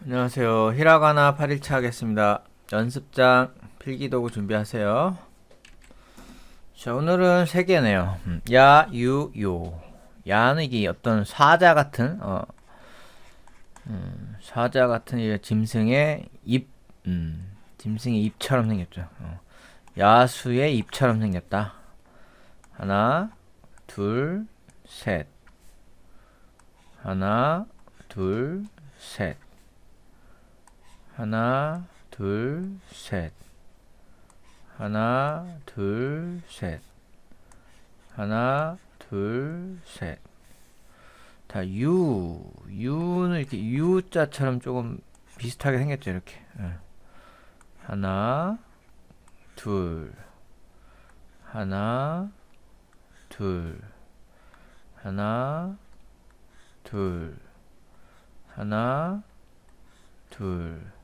안녕하세요. 히라가나 8일차 하겠습니다. 연습장 필기도구 준비하세요. 자, 오늘은 세 개네요. 음, 야, 유, 요. 야는 이게 어떤 사자 같은, 어, 음, 사자 같은 이 짐승의 입, 음, 짐승의 입처럼 생겼죠. 어. 야수의 입처럼 생겼다. 하나, 둘, 셋. 하나, 둘, 셋. 하나, 둘, 셋. 하나, 둘, 셋. 하나, 둘, 셋. 자, 유. 유는 이렇게 U자처럼 조금 비슷하게 생겼죠, 이렇게. 예. 하나, 둘. 하나, 둘. 하나, 둘. 하나, 둘.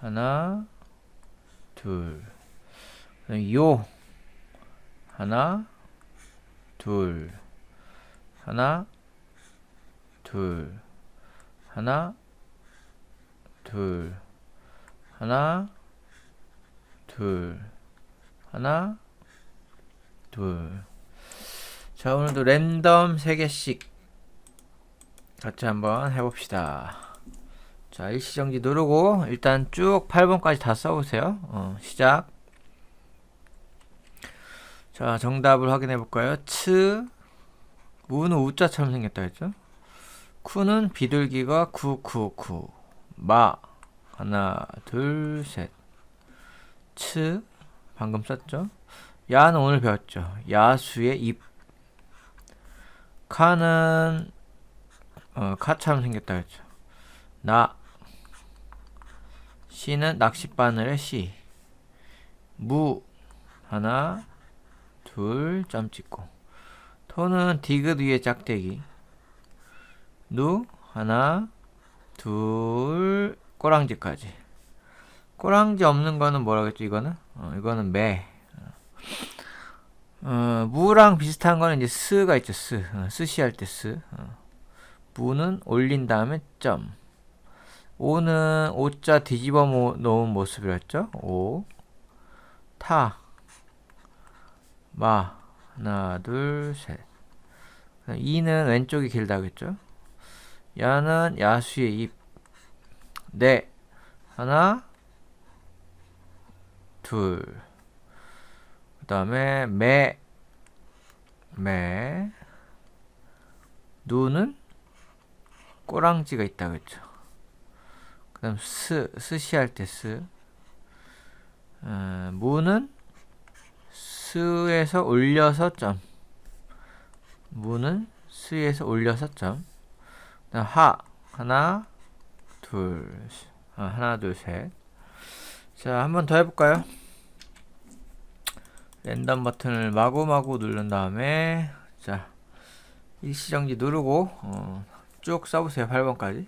하나, 둘. 요. 하나, 둘. 하나, 둘. 하나, 둘. 하나, 둘. 하나, 둘. 자, 오늘도 랜덤 3개씩 같이 한번 해봅시다. 자, 일시정지 누르고 일단 쭉 8번까지 다 써보세요. 어, 시작. 자, 정답을 확인해 볼까요? 츠, 우는 우자처럼 생겼다 했죠? 쿠는 비둘기가 쿠쿠쿠. 마, 하나, 둘, 셋. 츠, 방금 썼죠? 야는 오늘 배웠죠? 야수의 입. 카는 어, 카처럼 생겼다 했죠? 나, 시는 낚싯바늘의 시. 무 하나 둘 점 찍고 토는 디귿 위에 짝대기. 누 하나 둘 꼬랑지까지. 꼬랑지 없는 거는 뭐라겠죠 이거는? 어, 이거는 매. 어, 무랑 비슷한 거는 이제 스가 있죠 스. 어, 스시 할 때 스. 어. 무는 올린 다음에 점. 오는 오자 뒤집어 모, 놓은 모습이었죠. 오, 타, 마, 하나, 둘, 셋. 이는 왼쪽이 길다겠죠. 야는 야수의 입. 네, 하나, 둘. 그 다음에 매, 매. 누는 꼬랑지가 있다겠죠. 그 다음 스, 스시 할 때 스. 어, 무는 스에서 올려서 점. 무는 스에서 올려서 점. 그 다음 하 하나 둘 아, 하나 둘 셋. 자, 한 번 더 해볼까요? 랜덤 버튼을 마구마구 누른 다음에 자 일시정지 누르고 어, 쭉 써보세요. 8번까지.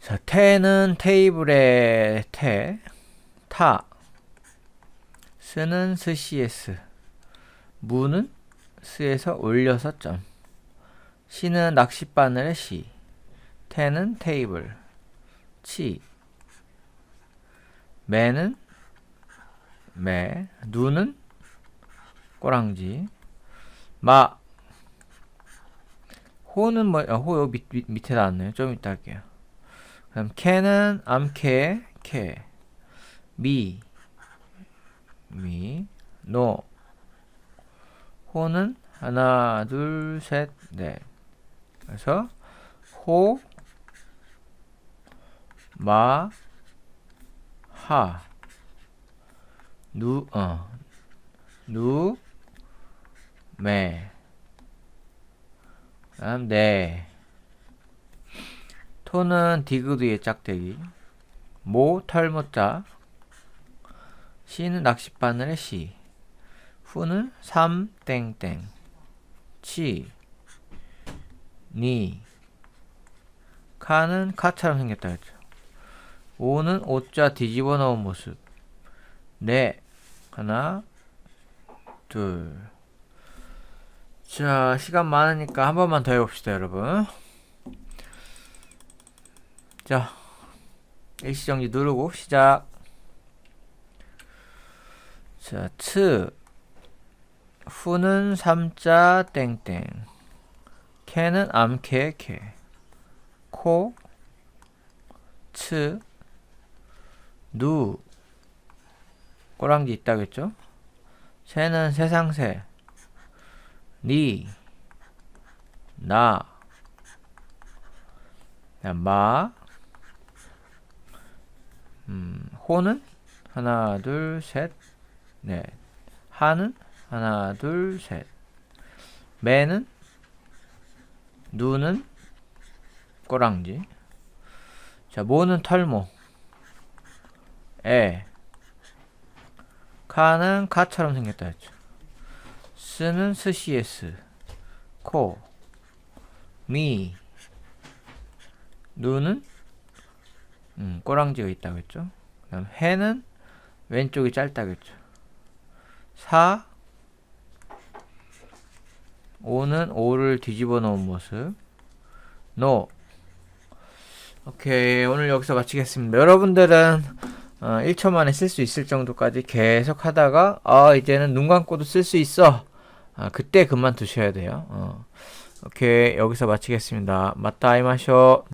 자, 태는 테이블의 태, 타, 스는 스시의 스, 무는 스에서 올려서 점, 시는 낚싯바늘의 시, 태는 테이블, 치, 매는 매, 누는 꼬랑지, 마, 호는 뭐, 어, 호 밑, 밑, 밑에 나왔네요. 좀 이따 할게요. 그럼 캐 미, 미, 노. 호는 하나, 둘, 셋, 넷. 그래서 호, 마, 하, 누, 어, 누, 매. 다음 네. 토는 디귿 위에 짝대기. 모 털모자. 시는 낚싯바늘의 시. 후는 삼 땡땡. 치 니. 카는 카처럼 생겼다 했죠. 오는 오자 뒤집어 놓은 모습. 네. 하나 둘 자 시간 많으니까 한 번만 더 해봅시다 여러분 자, 일시정지 누르고 시작. 자, 츠. 후는 삼자 땡땡. 캐는 암캐 캐. 코. 츠. 누. 꼬랑지 있다겠죠? 새는 세상새. 니. 나. 자, 마. 음, 호는 하나, 둘, 셋, 넷. 하는 하나, 둘, 셋. 매는 누는 꼬랑지. 자, 모는 털모. 에. 카는 카처럼 생겼다 했죠. 스는 스시에스. 코. 미. 누는 음, 꼬랑지가 있다고 했죠. 그다음 해는 왼쪽이 짧다겠죠. 사 오는 오를 뒤집어 놓은 모습. 노. 오케이. 오늘 여기서 마치겠습니다. 여러분들은 어, 1초 만에 쓸 수 있을 정도까지 계속 하다가 아, 이제는 눈 감고도 쓸 수 있어. 아, 그때 그만 두셔야 돼요. 어. 오케이. 여기서 마치겠습니다. 맞다 이마쇼.